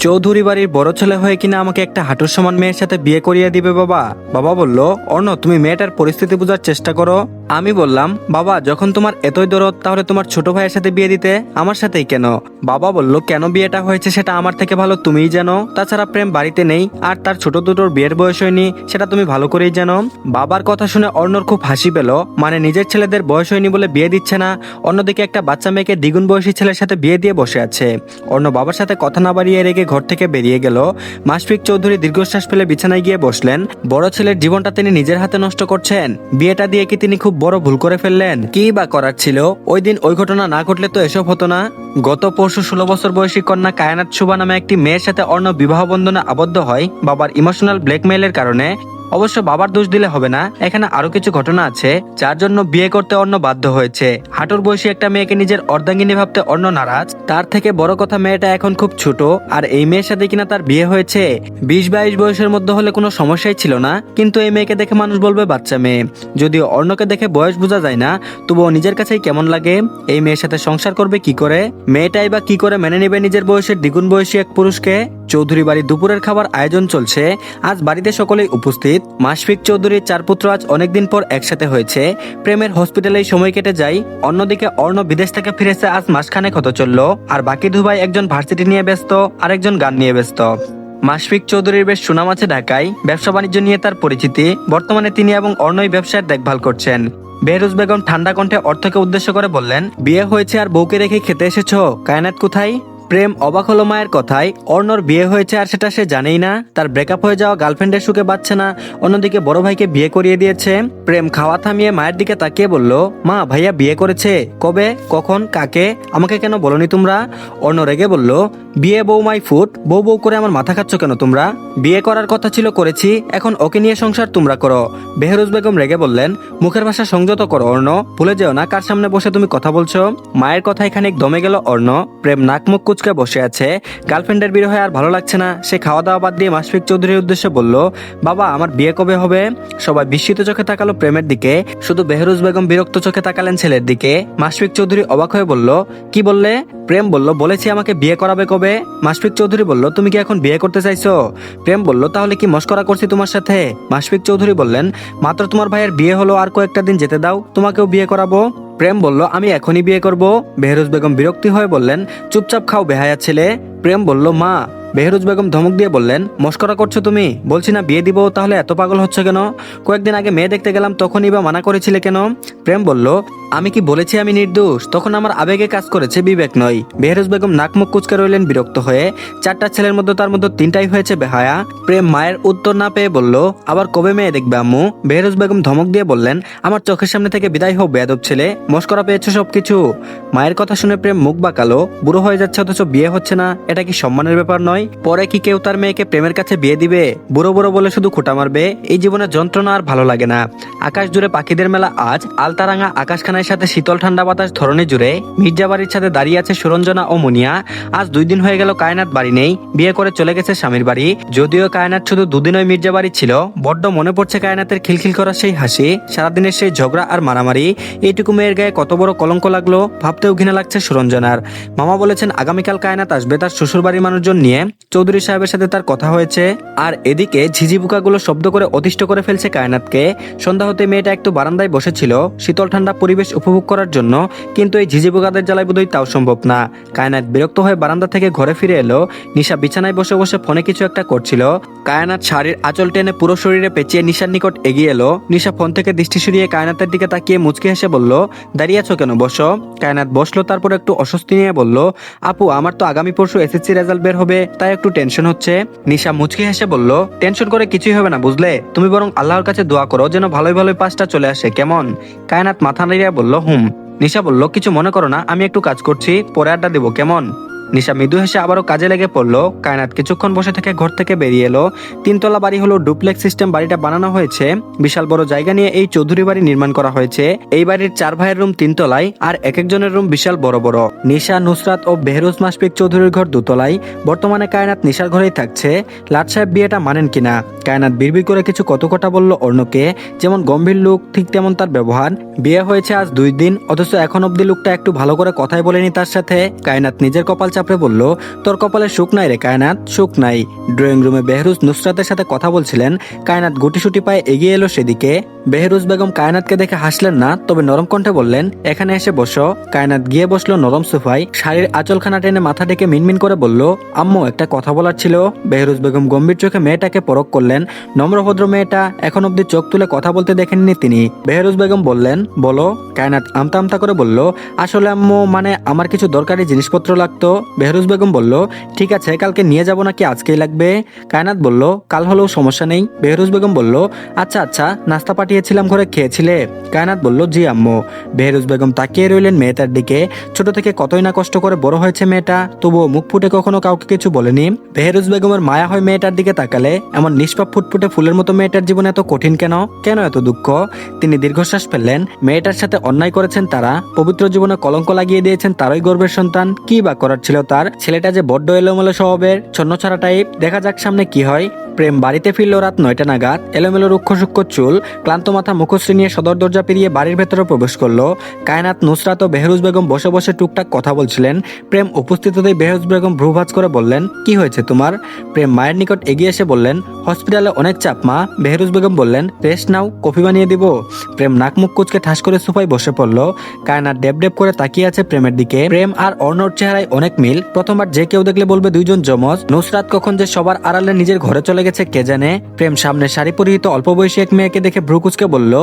চৌধুরী বাড়ির বড় ছেলে হয়ে কিনা আমাকে একটা হাঁটুর সমান মেয়ের সাথে বিয়ে করিয়ে দিবে বাবা? বাবা বলল অর্ণ তুমি মেয়েটার পরিস্থিতি বোঝার চেষ্টা করো। আমি বললাম, বাবা, যখন তোমার এতই দরদ, তাহলে তোমার ছোট ভাইয়ের সাথে বিয়ে দিতে আমার সাথেই কেন? বাবা বলল, কেন বিয়েটা হয়েছে সেটা আমার থেকে ভালো তুমিই জানো। তাছাড়া প্রেম বাড়িতে নেই, আর তার ছোট দুটোর বিয়ের বয়স হয়নি, সেটা তুমি ভালো করেই জানো। বাবার কথা শুনে অর্ণর খুব হাসি পেল মানে নিজের ছেলেদের বয়স হয়নি বলে বিয়ে দিচ্ছে না। অন্যদিকে একটা বাচ্চা মেয়েকে দ্বিগুণ বয়সী ছেলের সাথে বিয়ে দিয়ে বসে আছে। অন্য বাবার সাথে কথা না বাড়িয়ে রেখে ঘর থেকে বেরিয়ে গেল। মাসফিক চৌধুরী দীর্ঘশ্বাস ফেলে বিছানায় গিয়ে বসলেন, বড় ছেলের জীবনটা তিনি নিজের হাতে নষ্ট করছেন। বিয়েটা দিয়ে কি তিনি খুব বড় ভুল করে ফেললেন। কি বা করার ছিল? ওই দিন ওই ঘটনা না ঘটলে তো এসব হতো না। গত পরশু ষোলো বছর বয়সী কন্যা কায়নাথ শুভা নামে একটি মেয়ের সাথে অন্য বিবাহ বন্ধনে আবদ্ধ হয়। বাবার ইমোশনাল ব্ল্যাকমেইলের কারণে অবশ্য বাবার দোষ দিলে হবে না। এখানে আরও কিছু ঘটনা আছে, যার জন্য বিয়ে করতে অন্য বাধ্য হয়েছে। হাঁটুর বয়সী একটা মেয়েকে নিজের অর্ধাঙ্গিনী ভাবতে অন্য নারাজ। তার থেকে বড় কথা মেয়েটা এখন খুব ছোট, আর এই মেয়ের সাথে কিনা তার বিয়ে হয়েছে, বিশ বাইশ বয়সের মধ্যে হলে কোনো সমস্যাই ছিল না। কিন্তু এই মেয়েকে দেখে মানুষ বলবে, বাচ্চা মেয়ে, যদিও অর্ণকে দেখে বয়স বোঝা যায় না, তবুও নিজের কাছেই কেমন লাগে? এই মেয়ের সাথে সংসার করবে কি করে? মেয়েটাই বা কি করে মেনে নেবে নিজের বয়সের দ্বিগুণ বয়সী এক পুরুষকে? চৌধুরী বাড়ি দুপুরের খাবার আয়োজন চলছে। আজ বাড়িতে সকলেই উপস্থিত। মাসফিক চৌধুরীর চার পুত্র আজ অনেকদিন পর একসাথে হয়েছে। প্রেমের হসপিটালেই সময় কেটে যায়। অন্যদিকে অর্ণ বিদেশ থেকে ফিরেছে আজ মাসখানেক হতে চলল। আর বাকি দুভাই একজন ভার্সিটি নিয়ে ব্যস্ত, আরেকজন গান নিয়ে ব্যস্ত। মাসফিক চৌধুরীর বেশ সুনাম আছে ঢাকায়। ব্যবসা বাণিজ্য নিয়ে তার পরিচিতি। বর্তমানে তিনি এবং অর্ণই ব্যবসার দেখভাল করছেন। বেহরুজ বেগম ঠান্ডা কণ্ঠে অর্থকে উদ্দেশ্য করে বললেন, বিয়ে হয়েছে আর বউকে রেখে খেতে এসেছ? কায়নাত কোথায়? প্রেম অবাক হলো মায়ের কথায়। অর্ণর বিয়ে হয়েছে আর সেটা সে জানেই না। তার ব্রেকআপ হয়ে যাওয়া গার্লফ্রেন্ডের সুখে বাচ্ছে না। অন্যদিকে বড় ভাইকে বিয়ে করিয়ে দিয়েছে। প্রেম খাওয়া থামিয়ে মায়ের দিকে তাকিয়ে বলল, মা, ভাইয়া বিয়ে করেছে। কবে? কখন? কাকে? আমাকে কেন বলনি তোমরা? অর্ণ রেগে বলল, বিয়ে বউ মাই ফুট। বউ বউ করে আমার মাথা খাচ্ছ কেন তোমরা? বিয়ে করার কথা ছিল, করেছি। এখন ওকে নিয়ে সংসার তোমরা করো। বেহরুজ বেগম রেগে বললেন, মুখের ভাষা সংযত করো, অর্ণ। ভুলে যেও না কার সামনে বসে তুমি কথা বলছো। মায়ের কথায় খানিক দমে গেল, অর্ণ। প্রেম নাক মুখ কুচকে বসে আছে। গার্লফ্রেন্ডের বিরহে আর ভালো লাগছে না। সে খাওয়া দাওয়া বাদ দিয়ে মাসফিক চৌধুরীর উদ্দেশ্যে বলল, বাবা, আমার বিয়ে কবে হবে? সবাই বিস্মিত চোখে তাকালো প্রেমের দিকে, শুধু বেহরুজ বেগম বিরক্ত চোখে তাকালেন ছেলের দিকে। মাসফিক চৌধুরী অবাক হয়ে বলল, কি বললে? প্রেম বলল, বলেছি আমাকে বিয়ে করাবে কবে? মাসফিক চৌধুরী বলল, তুমি কি এখন বিয়ে করতে চাইছো? প্রেম বলল, তাহলে কি মস্করা করছি তোমার সাথে? মাসফিক চৌধুরী বললেন, মাত্র তোমার ভাইয়ের বিয়ে হলো, আর কয়েকটা দিন যেতে দাও, তোমাকেও বিয়ে করাবো। প্রেম বলল, আমি এখনই বিয়ে করব। বেহরুজ বেগম বিরক্তি হয়ে বললেন, চুপচাপ খাও বেহায়া ছেলে। প্রেম বলল, মা বেহরুজ বেগম ধমক দিয়ে বললেন, মস্করা করছ তুমি? বলছি না, বিয়ে দিব, তাহলে এত পাগল হচ্ছে কেন? কয়েকদিন আগে মেয়ে দেখতে গেলাম, তখনই বা মানা করেছিলে কেন? প্রেম বলল আমি কি বলেছি আমি নির্দোষ? তখন আমার আবেগে কাজ করেছে বিবেক নয়। বেহরুজ বেগম নাক মুখ কুচকে রইলেন বিরক্ত হয়ে। চারটা ছেলের মধ্যে তার মধ্যে তিনটাই হয়েছে বেহায়া। প্রেম মায়ের উত্তর না পেয়ে বলল, আবার কবে মেয়ে দেখবে আম্মু? বেহরুজ বেগম ধমক দিয়ে বললেন, আমার চোখের সামনে থেকে বিদায় হোক বেয়াদব ছেলে। মস্করা পেয়েছ সবকিছু। মায়ের কথা শুনে প্রেম মুখ বাঁকালো। বুড়ো হয়ে যাচ্ছে অথচ বিয়ে হচ্ছে না। এটা কি সম্মানের ব্যাপার নয়? পরে কি কেউ তার মেয়েকে প্রেমের কাছে বিয়ে দিবে? বুড়ো বুড়ো বলে শুধু খোটা মারবে? এই জীবনে যন্ত্রণা আর ভালো লাগে না। আকাশ জুড়ে পাখিদের মেলা আজ। আলতারাঙা আকাশখানার সাথে শীতল ঠান্ডা বাতাস ধরনে জুড়ে মির্জা বাড়ির সাথে দাঁড়িয়ে আছে সুরঞ্জনা ও মুনিয়া। আজ দুই দিন হয়ে গেল কায়নাত বাড়ি নেই, বিয়ে করে চলে গেছে স্বামীর বাড়ি। যদিও কায়নাত শুধু দুদিন ওই মির্জা বাড়ি ছিল, বড্ড মনে পড়ছে কায়নাতের খিলখিল করা সেই হাসি, সারাদিনের সেই ঝগড়া আর মারামারি। এইটুকু মেয়ের গায়ে কত বড় কলঙ্ক লাগল, ভাবতেও ঘৃণা লাগছে সুরঞ্জনার। মামা বলেছেন, আগামীকাল কায়নাত আসবে তার শ্বশুর বাড়ির মানুষজন নিয়ে। চৌধুরী সাহেবের সাথে তার কথা হয়েছে। আর এদিকে ঝিঝি পোকাগুলো শব্দ করে অতিষ্ঠ করে ফেলছে কায়নাতকে। সন্ধ্যা হতে মেয়েটা একটু বারান্দায় বসেছিল। শীতল ঠান্ডা পরিবেশ উপভোগ করার জন্য, কিন্তু এই ঝিঝি পোকাদের জ্বালায় বোধহয় তাও সম্ভব না। কায়নাত বিরক্ত হয়ে বারান্দা থেকে ঘরে ফিরে এলো। নিশা বিছানায় বসে বসে ফোনে কিছু একটা করছিল। কায়নাত শাড়ির আঁচল টেনে পুরো শরীরে পেঁচিয়ে নিশার নিকট এগিয়ে এলো। নিশা ফোন থেকে দৃষ্টি সরিয়ে কায়নাতের দিকে তাকিয়ে মুচকি হেসে বলল, দাঁড়িয়ে আছো কেন? বসো। কায়নাত বসল, তারপর একটু অস্বস্তি নিয়ে বলল, আপু, আমার তো আগামী পরশু এসএসসি রেজাল্ট বের হবে, তাই একটু টেনশন হচ্ছে। নিশা মুচকি হেসে বলল টেনশন করে কিছুই হবে না, বুঝলে? তুমি বরং আল্লাহর কাছে দোয়া করো, যেন ভালোই ভালোই পাঁচটা চলে আসে, কেমন? কায়নাত মাথা নাড়িয়ে বলল, হুম। নিশা বলল, কিছু মনে করো না, আমি একটু কাজ করছি, পরে আড্ডা দেবো, কেমন? নিশা মৃদু হেসে আবারও কাজে লেগে পড়ল। কায়নাত কিছুক্ষণ বসে থেকে ঘর থেকে বেরিয়ে এলো। তিনতলা বাড়ি হলো ডুপ্লেক্স সিস্টেম বাড়িটা বানানো হয়েছে। বিশাল বড় জায়গা নিয়ে এই চৌধুরী বাড়ি নির্মাণ করা হয়েছে। এই বাড়ির চার ভাইয়ের রুম তিনতলায় আর এক একজনের রুম বিশাল বড় বড়। নিশা, নুসরাত ও বেহরুজ মাসপিক চৌধুরীর ঘর দুতলায়। বর্তমানে কায়নাত নিশার ঘরেই থাকছে। লাট সাহেব বিয়েটা মানেন কিনা? কায়নাত বিড়বিড় করে কিছু কত কথা বলল অর্ণকে যেমন গম্ভীর লুক, ঠিক তেমন তার ব্যবহার। বিয়ে হয়েছে আজ দুই দিন, অথচ এখন অব্দি লোকটা একটু ভালো করে কথাই বলেনি তার সাথে। কায়নাত নিজের কপাল চাপড়ে বলল, তোর কপালে সুখ নাই রে কায়নাত, সুখ নাই। ড্রয়িং রুমে বেহরুজ নুসরাতের সাথে কথা বলছিলেন। কায়নাত গুটিসুটি পায়ে এগিয়ে এলো সেদিকে। বেহরুজ বেগম কায়নাতকে দেখে হাসলেন না, তবে নরম কণ্ঠে বললেন, এখানে এসে বসো। কায়নাত গিয়ে বসল নরম সোফায়। শাড়ির আঁচলখানা টেনে মাথা ডেকে মিনমিন করে বলল, আম্মু, একটা কথা বলার ছিল। বেহরুজ বেগম গম্ভীর চোখে মেয়েটাকে পরক করলেন। নম্রভদ্র মেয়েটা এখন অব্দি চোখ তুলে কথা বলতে দেখেননি তিনি। বেহরুজ বেগম বললেন, বলো। কায়নাত আমতা আমতা করে বলল, আসলে আম্মু মানে আমার কিছু দরকারি জিনিসপত্র লাগতো। বেহরুজ বেগম বলল, ঠিক আছে, কালকে নিয়ে যাব নাকি আজকেই লাগবে? কায়নাত বলল, কাল হলেও সমস্যা নেই। বেহরুজ বেগম বলল আচ্ছা আচ্ছা নাস্তা পাঠিয়েছিলাম ঘরে, খেয়েছিলে? কায়নাত বলল, জি আম্মু। বেহরুজ বেগম তাকিয়ে রইলেন মেয়েটার দিকে। ছোট থেকে কতই না কষ্ট করে বড় হয়েছে মেয়েটা, তবুও মুখ ফুটে কখনো কাউকে কিছু বলেনি। বেহরুজ বেগমের মায়া হয় মেয়েটার দিকে তাকালে, এমন নিষ্পাপ ফুটফুটে ফুলের মতো মেয়েটার জীবন এত কঠিন কেন? কেন এত দুঃখ? তিনি দীর্ঘশ্বাস ফেললেন। মেয়েটার সাথে অন্যায় করেছেন তারা, পবিত্র জীবনে কলঙ্ক লাগিয়ে দিয়েছেন তারই গর্বের সন্তান, কি বা করার ছিল তার ছেলেটা যে বড্ড এলোমেলো স্বভাবের ছন্নছাড়া টাইপ দেখা যাক সামনে কি হয়। প্রেম বাড়িতে ফিরল রাত নয়টা নাগাদ, এলোমেলো রুক্ষ সূক্ষ্ম চুল, ক্লান্ত মাথা মুখশ্রী নিয়ে সদর দরজা পেরিয়ে বাড়ির ভেতরে প্রবেশ করল। কায়নাত, নুসরাত ও বেহরুজ বেগম বসে বসে টুকটাক কথা বলছিলেন। প্রেম উপস্থিত হতেই বেহরুজ বেগম ভ্রুভাজ করে বললেন, কি হয়েছে তোমার? প্রেম মায়ের নিকট এগিয়ে এসে বললেন, হসপিটালে অনেক চাপ, মা। বেহরুজ বেগম বললেন, রেস্ট নাও, কফি বানিয়ে দিব। প্রেম নাক মুখ কুচকে ঠাস করে সোফায় বসে পড়ল। কায়নাত ডেব ডেব করে তাকিয়ে আছে প্রেমের দিকে। প্রেম আর অর্ণর চেহারায় অনেক মিল। প্রথমবার যে কেউ দেখলে বলবে দুইজন জমজ নুসরাত কখন যে সবার আড়ালে নিজের ঘরে চলে গেছে কে জানে? প্রেম সামনে শাড়ি পরিহিত অল্প বয়সী এক মেয়েকে দেখে ভ্রুকুচকে বলল,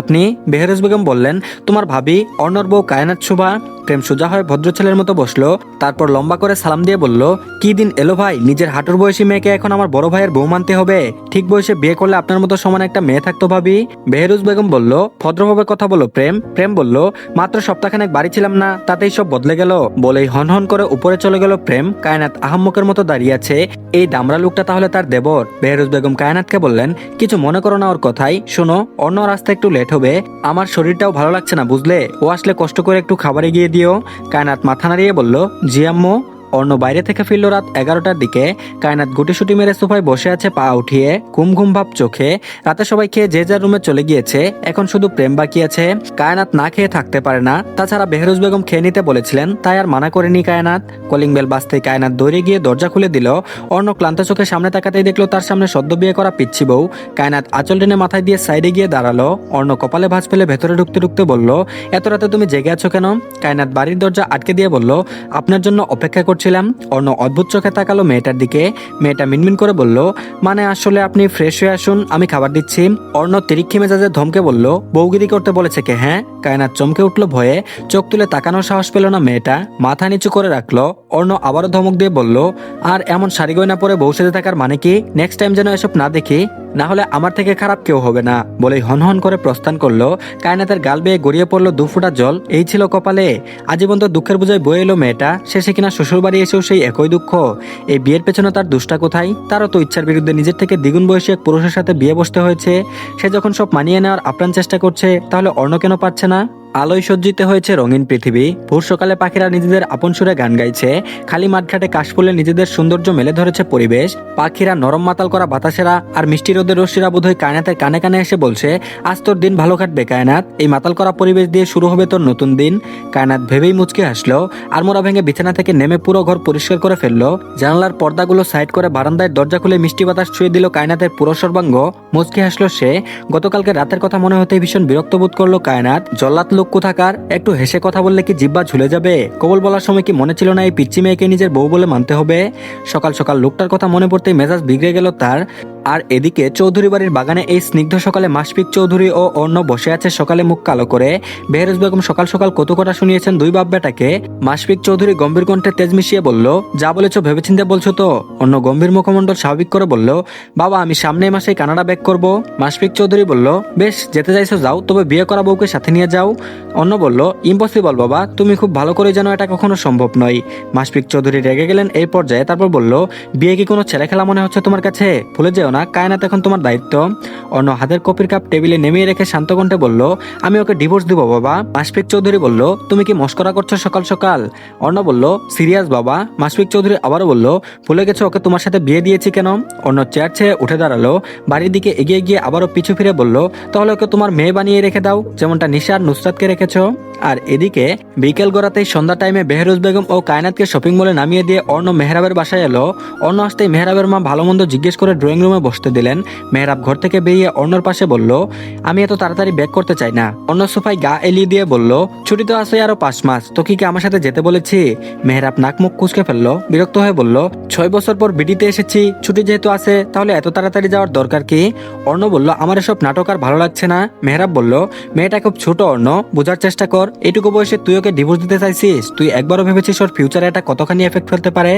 আপনি বেহরুজ বেগম বললেন, তোমার ভাবি অর্ণর বউ কায়নাত শোভা প্রেম সোজা হয়ে ভদ্র ছেলের মতো বসল, তারপর লম্বা করে সালাম দিয়ে বলল, কি দিন এলো ভাই, নিজের হাঁটুর বয়সী মেয়েকে এখন আমার বড় ভাইয়ের বউ মানতে হবে। ঠিক বয়সে বিয়ে করলে আপনার মতো সমান একটা মেয়ে থাকতো ভাবি। বেহরুজ বেগম বলল, ভদ্রভাবে কথা বলো, প্রেম। প্রেম বলল, মাত্র সপ্তাহখানেক বাড়ি ছিলাম না, তাতেই সব বদলে গেল। বলেই হন হন করে উপরে চলে গেল প্রেম। কায়নাত আহাম্মকের মতো দাঁড়িয়ে আছে। এই দামরা লোকটা তাহলে তার দেবর? বেহরুজ বেগম কায়নাতকে বললেন, কিছু মনে করো না ওর কথাই। শোনো, অন্য রাস্তা একটু লেট হবে। আমার শরীরটাও ভালো লাগছে না, বুঝলে? ও আসলে কষ্ট করে একটু খাবারে গিয়ে দিও কায়নাত মাথা নাড়িয়ে বলল জি অর্ণ বাইরে থেকে ফিরল রাত এগারোটার দিকে। কায়নাত গুটিসুটি মেরে সোফায় বসে আছে, পা উঠিয়ে ঘুম ঘুম ভাব চোখে। রাতে সবাই খেয়ে যে যার রুমে চলে গিয়েছে, এখন শুধু প্রেম বাকি আছে। কায়নাত না খেয়ে থাকতে পারে না। তাছাড়া বেহরুজ বেগম খেয়ে নিতে বলেছিলেন, তাই আর মানা করেনি কায়নাত। কলিং বেল বাজতে কায়নাত দৌড়ে গিয়ে দরজা খুলে দিল। অর্ণ ক্লান্ত চোখে সামনে তাকাতেই দেখল তার সামনে সদ্য বিয়ে করা পিচ্ছি বউ। কায়নাত আঁচল টেনে মাথায় দিয়ে সাইডে গিয়ে দাঁড়াল। অর্ণ কপালে ভাঁজ ফেলে ভেতরে ঢুকতে ঢুকতে বলল, এত রাতে তুমি জেগে আছো কেন? কায়নাত বাড়ির দরজা আটকে দিয়ে বলল, আপনার জন্য অপেক্ষা করছিলাম। অর্ণ অদ্ভুত চোখে তাকালো মেয়েটার দিকে। মেয়েটা মিনমিন করে বলল মানে আসলে আপনি ফ্রেশ হয়ে আসুন, আমি খাবার দিচ্ছি। অর্ণ তিরিক্ষি মেজাজে ধমকে বলল বৌগিরি করতে বলেছে কে হ্যাঁ? কায়নাত চমকে উঠল ভয়ে, চোখ তুলে তাকানোর সাহস পেল না মেয়েটা। মাথা নিচু করে রাখল অর্ণ আবারও ধমক দিয়ে বলল, আর এমন শাড়ি গয়না পরে বউ সেজে থাকার মানে কি? নেক্সট টাইম যেন এসব না দেখি, না হলে আমার থেকে খারাপ কেউ হবে না। বলেই হনহন করে প্রস্থান করল। কায়নাতের গাল বেয়ে গড়িয়ে পড়ল দু ফুটা জল। এই ছিল কপালে। আজীবন তো দুঃখের বোঝায় বয়ে এলো মেয়েটা। শেষে কিনা শ্বশুর বাড়ি এসেও সেই একই দুঃখ। এই বিয়ের পেছনে তার দুষ্টা কোথায়? তারও তো ইচ্ছার বিরুদ্ধে নিজের থেকে দ্বিগুণ বয়সী এক পুরুষের সাথে বিয়ে বসতে হয়েছে। সে যখন সব মানিয়ে নেওয়ার আপ্রাণ চেষ্টা করছে, তাহলে অন্য কেন পাচ্ছে না? আলোয় সজ্জিত হয়েছে রঙিন পৃথিবী। ভোর সকালে পাখিরা নিজেদের আপন সুরে গান গাইছে। খালি মাঠঘাটে কাশফুলে নিজেদের সৌন্দর্য মেলে ধরেছে পরিবেশ। পাখিরা নরম মাতাল করা বাতাসেরা আর মিষ্টি রোদের রশ্মিরা বোধহয় কায়নাতের কানে কানে এসে বলছে, আজ তোর দিন ভালো কাটবে, কায়নাত। এই মাতাল করা পরিবেশ দিয়ে শুরু হবে তোর নতুন দিন। কায়নাত ভেবেই মুচকে হাসলো। আর মোরা ভেঙে বিছানা থেকে নেমে পুরো ঘর পরিষ্কার করে ফেলল। জানালার পর্দাগুলো সাইড করে বারান্দায় দরজা খুলে মিষ্টি বাতাস ছুঁয়ে দিল কায়নাতের পুরো সর্বাঙ্গ। মুচকে হাসলো সে। গতকালকে রাতের কথা মনে হতে ভীষণ বিরক্ত বোধ করল কায়নাত। জল্লাত লোক কোথাকার? একটু হেসে কথা বললে কি জিব্বা ঝুলে যাবে? কবল বলার সময় কি মনে ছিল না এই পিচ্চি মেয়েকে নিজের বউ বলে মানতে হবে? সকাল সকাল লোকটার কথা মনে পড়তেই মেজাজ বিগড়ে গেল তার। আর এদিকে চৌধুরী বাড়ির বাগানে এই স্নিগ্ধ সকালে মাসফিক চৌধুরী ও অন্য বসে আছে সকালে মুখ কালো করে। বেহরুজ বেগম সকাল সকাল কত কথা শুনিয়েছেন দুই বাপ বেটাকে। মাসফিক চৌধুরী গম্ভীর কণ্ঠে তেজ মিশিয়ে বলল, যা বলেছ ভেবেচিন্তে বলছো তো? অন্য গম্ভীর মুখমণ্ডল স্বাভাবিক করে বলল, বাবা, আমি সামনে মাসে কানাডা ব্যাক করব। মাসফিক চৌধুরী বলল, বেশ, যেতে চাইছো যাও, তবে বিয়ে করা বউকে সাথে নিয়ে যাও। অন্য বলল, ইম্পসিবল বাবা, তুমি খুব ভালো করে জানো এটা কখনো সম্ভব নয়। মাসফিক চৌধুরী রেগে গেলেন এই পর্যায়ে, তারপর বলল, বিয়ে কি কোনো ছেলে খেলা মনে হচ্ছে তোমার কাছে? ভুলে যেও না না, কায়নাত এখন তোমার দায়িত্ব। অন্য হাতের কপির কাপ টেবিলে নেমিয়ে রেখে শান্ত কণ্ঠে বলল, আমি ওকে ডিভোর্স দিব, বাবা। মাসফিক চৌধুরী বলল, তুমি কি মস্করা করছ সকাল সকাল? অর্ণ বলল, সিরিয়াস, বাবা। মাসফিক চৌধুরী আবারও বলল, ভুলে গেছো ওকে তোমার সাথে বিয়ে দিয়েছি কেন? অন্য চেয়ার ছেড়ে উঠে দাঁড়াল, বাড়ির দিকে এগিয়ে গিয়ে আবারও পিছু ফিরে বলল, তাহলে ওকে তোমার মেয়ে বানিয়ে রেখে দাও, যেমনটা নিশার নুসরাতকে রেখেছো। আর এদিকে বিকেল গড়াতেই সন্ধ্যা টাইমে বেহরুজ বেগম ও কায়নাতকে শপিং মলে নামিয়ে দিয়ে অর্ণ মেহরাবের বাসায় এলো। অর্ণ আসতেই মেহরাবের মা ভালো মন্দ জিজ্ঞেস করে ড্রয়িং রুমে বসতে দিলেন। মেহরাব ঘর থেকে বেরিয়ে অর্ণর পাশে বলল, আমি এত তাড়াতাড়ি ব্যাক করতে চাই না। অন্য সোফায় গা এলিয়ে দিয়ে বলল, ছুটি তো আছে আরও পাঁচ মাস, তো কি আমার সাথে যেতে বলেছি? মেহরাব নাক মুখ কুচকে ফেলল, বিরক্ত হয়ে বলল, ছয় বছর পর বিডিতে এসেছি, ছুটি যেহেতু আছে, তাহলে এত তাড়াতাড়ি যাওয়ার দরকার কি? অর্ণ বলল, আমার এসব নাটক আর ভালো লাগছে না। মেহরাব বলল, মেয়েটা খুব ছোট, অর্ণ, বোঝার চেষ্টা কর। এটুকু বয়সে তুই ওকে ডিভোর্স দিতে চাইছিস? তুই একবারও ভেবেছিস ওর ফিউচারে এটা কতখানি এফেক্ট ফেলতে পারে?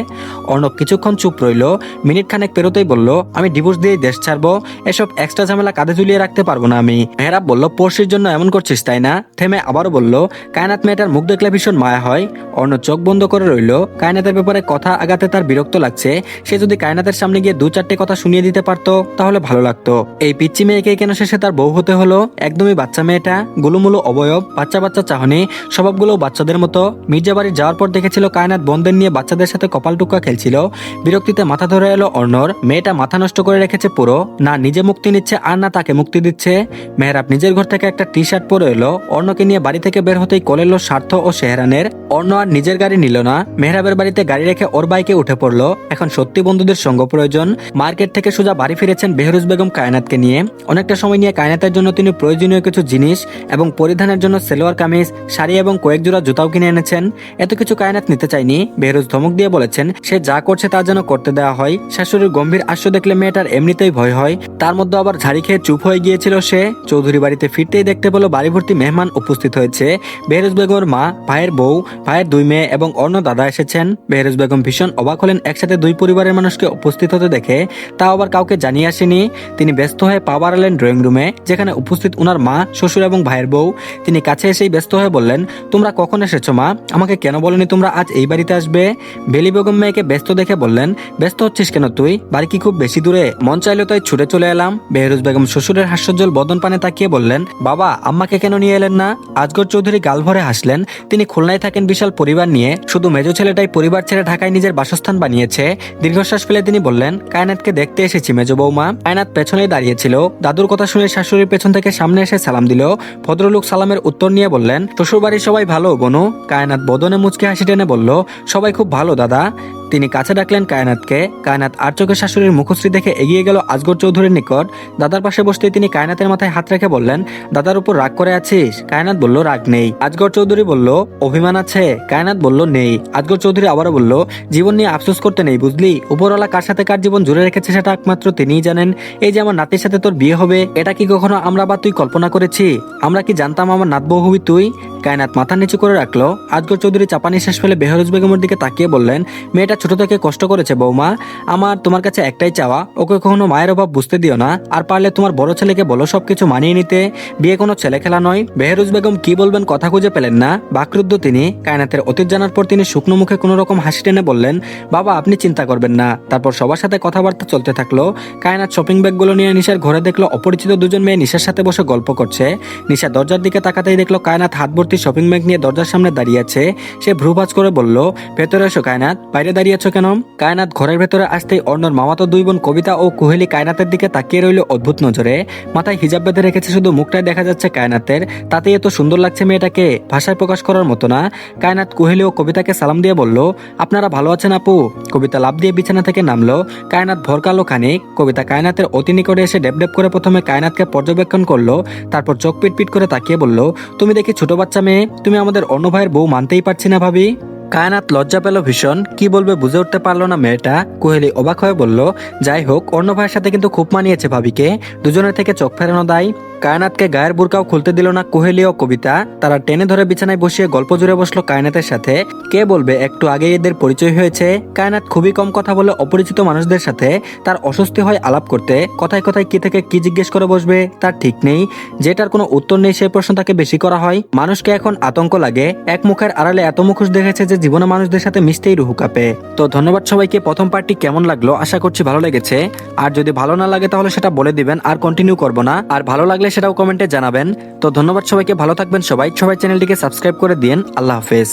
অর্ণব কিছুক্ষণ চুপ রইল মিনিট খানেক পেরোতেই বলল, আমি ডিভোর্স দিয়েই দেশ ছাড়বো, এসব এক্সট্রা ঝামেলা কাঁধে ঝুলিয়ে রাখতে পারব না আমি। মেহরাব বলল পড়শির জন্য এমন করছিস, তাই না? থেমে আবারও বলল, কায়নাত মেয়েটার মুখ দেখলে ভীষণ মায়া হয়। অর্ণ চোখ বন্ধ করে রইল। কায়নাতের ব্যাপারে কথা আগাতে তার বিরক্ত লাগছে। সে যদি কায়নাতের সামনে গিয়ে দু চারটে কথা শুনিয়ে দিতে পারতো, তাহলে ভালো লাগতো। এই পিচ্চি মেয়েকে কেন শেষে তার বউ হতে হলো? একদমই বাচ্চা মেয়েটা, গুলুমুলু অবয়ব, বাচ্চা বাচ্চা চাহনি, স্বভাবগুলো বাচ্চাদের মতো। মির্জা বাড়ি যাওয়ার পর দেখেছিল কায়নাত বন্ধের নিয়ে বাচ্চাদের সাথে কপাল টুকা খেলছিল। বিরক্তিতে মাথা ধরে এলো অর্ণর। মেয়েটা মাথা নষ্ট করে রেখেছে পুরো। না, নিজে মুক্তি নিচ্ছে আর না তাকে মুক্তি দিচ্ছে। মেহরাব নিজের ঘর থেকে একটা টি শার্ট পরে এলো। অর্ণকে নিয়ে বাড়ি থেকে বের হতেই কল এলো স্বার্থ ও সেহরানের। অর্ণ আর নিজের গাড়ি নিল না। মেহরাবের বাড়িতে গাড়ি রেখে ওর বাইকে উঠে পড়ল। এখন সত্যি বন্ধুদের সঙ্গ প্রয়োজন। মার্কেট থেকে সোজা বাড়ি ফিরেছেন বেহরুজ বেগম কায়নাতকে নিয়ে। অনেকটা সময় নিয়ে কায়নাতের জন্য তিনি প্রয়োজনীয় কিছু জিনিস এবং পরিধানের জন্য সেলোয়ার কামিজ, শাড়ি এবং কয়েক জোড়া জুতাও কিনে এনেছেন। এত কিছু কায়নাত নিতে চায়নি। বেহরুজ ধমক দিয়ে বলেছেন, সে যা করছে তা যেন করতে দেওয়া হয়। শাশুড়ির গম্ভীর আশ্য দেখলে মেয়েটার এমনিতেই ভয় হয়। তার মধ্যে আবার ঝাড়ি খেয়ে চুপ হয়ে গিয়েছিল সে। চৌধুরী বাড়িতে ফিরতেই দেখতে পেল বাড়ি ভর্তি মেহমান উপস্থিত হয়েছে। বেহরুজ বেগমের মা, ভাইয়ের বউ, ভাইয়ের দুই মেয়ে এবং অন্য দাদা এসেছেন। বেহরুজ বেগম ভীষণ অবাক হলেন একসাথে দুই পরিবারের মানুষকে উপস্থিত হতে দেখে। তা আবার কাউকে জানিয়ে আসেনি। তিনি ব্যস্ত হয়ে পা বাড়ালেন ড্রয়িং রুমে, যেখানে উপস্থিত উনার মা, শ্বশুর এবং ভাইয়ের বউ। তিনি কাছে এসেই ব্যস্ত হয়ে বললেন, তোমরা কখন এসেছ মা? আমাকে কেন বলনি তোমরা আজ এই বাড়িতে আসবে? বেলি বেগম মেয়েকে ব্যস্ত দেখে বললেন, ব্যস্ত হচ্ছিস কেন তুই? বাড়ি কি খুব বেশি দূরে? মন চাইলো তাই ছুটে চলে এলাম। বেহরুজ বেগম শ্বশুরের হাস্যজ্জ্বল বদন পানে তাকিয়ে বললেন, বাবা, আম্মাকে কেন নিয়ে এলেন না? আজগর চৌধুরী গাল ভরে হাসলেন। তিনি খুলনায় থাকেন বিশাল পরিবার নিয়ে। শুধু মেজো ছেলেটাই পরিবার ছেড়ে ঢাকায় নিজের বাসস্থান বানিয়েছে। দীর্ঘশ্বাস ফেলে তিনি বললেন, কায়নাতকে দেখতে এসেছি মেজো বৌমা। কায়নাত পেছনেই দাঁড়িয়েছিল। দাদুর কথা শুনে শাশুড়ির পেছন থেকে সামনে এসে সালাম দিল। ভদ্রলোক সালামের উত্তর নিয়ে বললেন শ্বশুর বাড়ির সবাই ভালো, বনু। কায়নাত বদনে মুচকে হাসি টেনে বলল, সবাই খুব ভালো, দাদা। তিনি কাছে ডাকলেন কায়নাতকে। কায়নাত আর চোখের শাশুড়ির মুখশ্রী দেখে এগিয়ে গেল আজগর চৌধুরীর নিকট। দাদার পাশে বসতেই তিনি কায়নাতের মাথায় হাত রেখে বললেন, দাদার উপর রাগ করে আছিস? কায়নাত বলল, রাগ নেই। আজগর চৌধুরী বলল, অভিমান আছে? কায়নাত বলল, নেই। আজগর চৌধুরী আবারও বলল, জীবন নিয়ে আফসোস করতে নেই, বুঝলি? উপরওয়ালা কার সাথে কার জীবন জুড়ে রেখেছে সেটা একমাত্র তিনিই জানেন। এই যে আমার নাতির সাথে তোর বিয়ে হবে, এটা কি কখনো আমরা বা তুই কল্পনা করেছি? আমরা কি জানতাম আমার নাত বউ হবি তুই? কায়নাত মাথা নিচু করে রাখল। আজগর চৌধুরী চাপানি শেষ ফেলে বেহরুজ বেগমের দিকে তাকিয়ে বললেন, মেয়েটা ছোট থেকে কষ্ট করেছে বৌমা। আমার তোমার কাছে একটাই চাওয়া, ওকে কখনো মায়ের অভাব বুঝতে দিও না। আর পারলে তোমার বড় ছেলেকে বলো সবকিছু মানিয়ে নিতে। বিয়ে কোনো ছেলে খেলা নয়। বেহরুজ বেগম কি বলবেন কথা খুঁজে পেলেন না। বাকরুদ্ধ তিনি, কায়নাতের অতীত জানার পর তিনি শুকনো মুখে কোনো রকম হাসি টেনে বললেন, বাবা, আপনি চিন্তা করবেন না। তারপর সবার সাথে কথাবার্তা চলতে থাকল। কায়নাত শপিং ব্যাগগুলো নিয়ে নিশার ঘরে দেখল অপরিচিত দুজন মেয়ে নিশার সাথে বসে গল্প করছে। নিশা দরজার দিকে তাকাতেই দেখল কায়নাত হাত ভর্তি শপিং ব্যাগ নিয়ে দরজার সামনে দাঁড়িয়ে আছে, সে ভ্রুভাজ করে বলল, ভেতরে এসো কায়নাত, বাইরে দাঁড়িয়ে আছো কেন? কায়নাত ঘরের ভেতরে আসতেই অর্ণর মামাতো দুই বোন কবিতা ও কুহেলি কায়নাতের দিকে তাকিয়ে রইল অদ্ভুত নজরে। মাথায় হিজাব বেঁধে রেখেছে শুধু মুখটাই দেখা যাচ্ছে কায়নাতের। তাতেই এত সুন্দর লাগছে মেয়েটাকে, ভাষায় প্রকাশ করার মতো না। কায়নাত কুহেলি ও কবিতাকে সালাম দিয়ে বলল, আপনারা ভালো আছেন আপু? কবিতা লাভ দিয়ে বিছানা থেকে নামলো। কায়নাত ভরকালো খানিক। কবিতা কায়নাতের অতি নিকটে এসে ডেপ ডেপ করে প্রথমে কায়নাতকে পর্যবেক্ষণ করল, তারপর চোখ পিট পিট করে তাকিয়ে বলল, তুমি দেখি ছোট বাচ্চা মেয়ে তুমি আমাদের অন্য ভাইয়ের বউ মানতেই পারছি না ভাবি। কায়নাত লজ্জা পেল ভীষণ। কি বলবে বুঝে উঠতে পারল না মেয়েটা। কোহেলি অবাক হয়ে বলল, যাই হোক, অন্য ভাইয়ের সাথে কিন্তু খুব মানিয়েছে ভাবিকে। দুজনের থেকে চোখ ফেরানো দায়। কায়নাতকে গায়ের বুরকাও খুলতে দিল না কোহেলি ও কবিতা। তারা টেনে ধরে বিছানায় বসিয়ে গল্প জুড়ে বসল কায়নাতের সাথে। কে বলবে, একটু আগে এদের পরিচয় হয়েছে। কায়নাত খুবই কম কথা বলে অপরিচিত মানুষদের সাথে তার অস্বস্তি হয় আলাপ করতে। কথায় কথায় কি থেকে কি জিজ্ঞেস করে বসবে, তার ঠিক নেই। যেটার কোনো উত্তর নেই সেই প্রশ্ন তাকে বেশি করা হয়। মানুষকে এখন আতঙ্ক লাগে। এক মুখের আড়ালে এত মুখোশ দেখেছে যে জীবনে মানুষদের সাথে মিশতেই রুহু কাঁপে। তো ধন্যবাদ সবাইকে, প্রথম পার্টটি কেমন লাগল? আশা করছি ভালো লেগেছে। আর যদি ভালো না লাগে তাহলে সেটা বলে দিবেন। আর কন্টিনিউ করব না। আর ভালো লাগলে সেটাও কমেন্টে জানাবেন। তো ধন্যবাদ সবাইকে, ভালো থাকবেন সবাই। সবাই চ্যানেলটিকে সাবস্ক্রাইব করে দিন আল্লাহ হাফেজ।